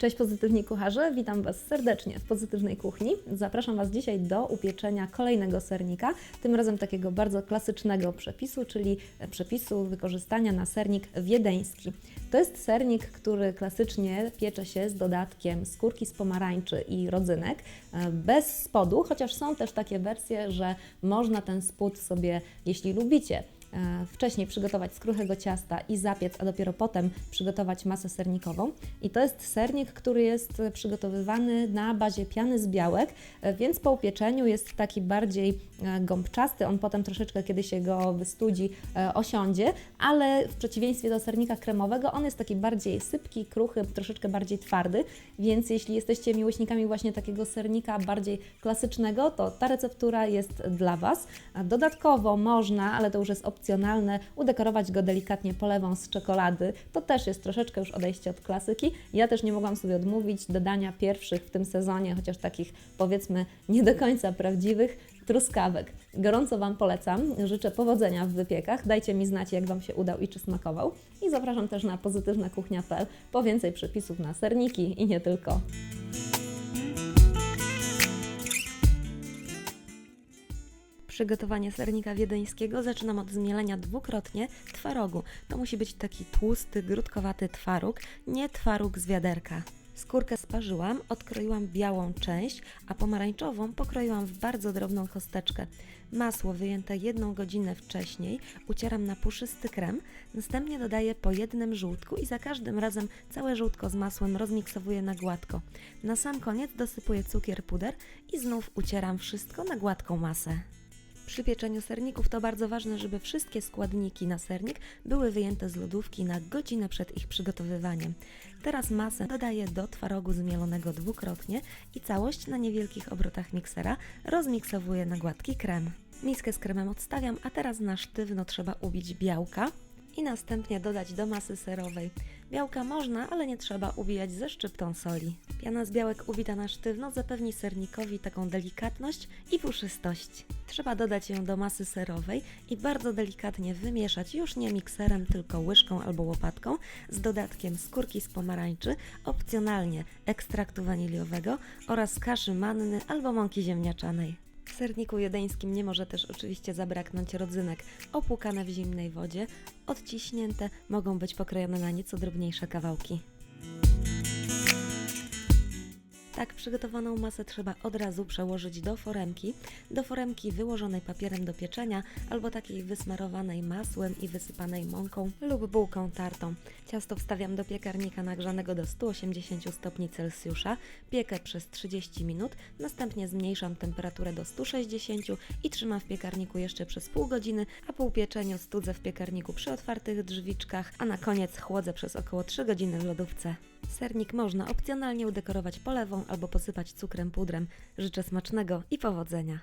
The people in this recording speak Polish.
Cześć pozytywni kucharze, witam Was serdecznie w Pozytywnej Kuchni. Zapraszam Was dzisiaj do upieczenia kolejnego sernika, tym razem takiego bardzo klasycznego przepisu, czyli przepisu wykorzystania na sernik wiedeński. To jest sernik, który klasycznie piecze się z dodatkiem skórki z pomarańczy i rodzynek, e, bez spodu, chociaż są też takie wersje, że można ten spód sobie, jeśli lubicie, wcześniej przygotować z kruchego ciasta i zapiec, a dopiero potem przygotować masę sernikową. I to jest sernik, który jest przygotowywany na bazie piany z białek, e, więc po upieczeniu jest taki bardziej e, gąbczasty. On potem troszeczkę, kiedy się go wystudzi, e, osiądzie, ale w przeciwieństwie do sernika kremowego, on jest taki bardziej sypki, kruchy, troszeczkę bardziej twardy, więc jeśli jesteście miłośnikami właśnie takiego sernika bardziej klasycznego, to ta receptura jest dla Was. Dodatkowo można, ale to już jest opcjonalne, udekorować go delikatnie polewą z czekolady. To też jest troszeczkę już odejście od klasyki. Ja też nie mogłam sobie odmówić dodania pierwszych w tym sezonie, chociaż takich powiedzmy nie do końca prawdziwych, truskawek. Gorąco Wam polecam. Życzę powodzenia w wypiekach. Dajcie mi znać, jak Wam się udał i czy smakował. I zapraszam też na pozytywnakuchnia.pl po więcej przepisów na serniki i nie tylko. Przygotowanie sernika wiedeńskiego zaczynam od zmielenia dwukrotnie twarogu. To musi być taki tłusty, grudkowaty twaróg, nie twaróg z wiaderka. Skórkę sparzyłam, odkroiłam białą część, a pomarańczową pokroiłam w bardzo drobną kosteczkę. Masło wyjęte jedną godzinę wcześniej ucieram na puszysty krem, następnie dodaję po jednym żółtku i za każdym razem całe żółtko z masłem rozmiksowuję na gładko. Na sam koniec dosypuję cukier puder i znów ucieram wszystko na gładką masę. Przy pieczeniu serników to bardzo ważne, żeby wszystkie składniki na sernik były wyjęte z lodówki na godzinę przed ich przygotowywaniem. Teraz masę dodaję do twarogu zmielonego dwukrotnie i całość na niewielkich obrotach miksera rozmiksowuję na gładki krem. Miskę z kremem odstawiam, a teraz na sztywno trzeba ubić białka i następnie dodać do masy serowej. Białka można, ale nie trzeba ubijać ze szczyptą soli. Piana z białek ubita na sztywno zapewni sernikowi taką delikatność i puszystość. Trzeba dodać ją do masy serowej i bardzo delikatnie wymieszać, już nie mikserem, tylko łyżką albo łopatką, z dodatkiem skórki z pomarańczy, opcjonalnie ekstraktu waniliowego oraz kaszy manny albo mąki ziemniaczanej. Serniku jedeńskim nie może też oczywiście zabraknąć rodzynek opłukane w zimnej wodzie, odciśnięte, mogą być pokrojone na nieco drobniejsze kawałki. Tak przygotowaną masę trzeba od razu przełożyć do foremki, do foremki wyłożonej papierem do pieczenia albo takiej wysmarowanej masłem i wysypanej mąką lub bułką tartą. Ciasto wstawiam do piekarnika nagrzanego do 180 stopni Celsjusza, piekę przez 30 minut, następnie zmniejszam temperaturę do 160 i trzymam w piekarniku jeszcze przez pół godziny, a po upieczeniu studzę w piekarniku przy otwartych drzwiczkach, a na koniec chłodzę przez około 3 godziny w lodówce. Sernik można opcjonalnie udekorować polewą albo posypać cukrem pudrem. Życzę smacznego i powodzenia.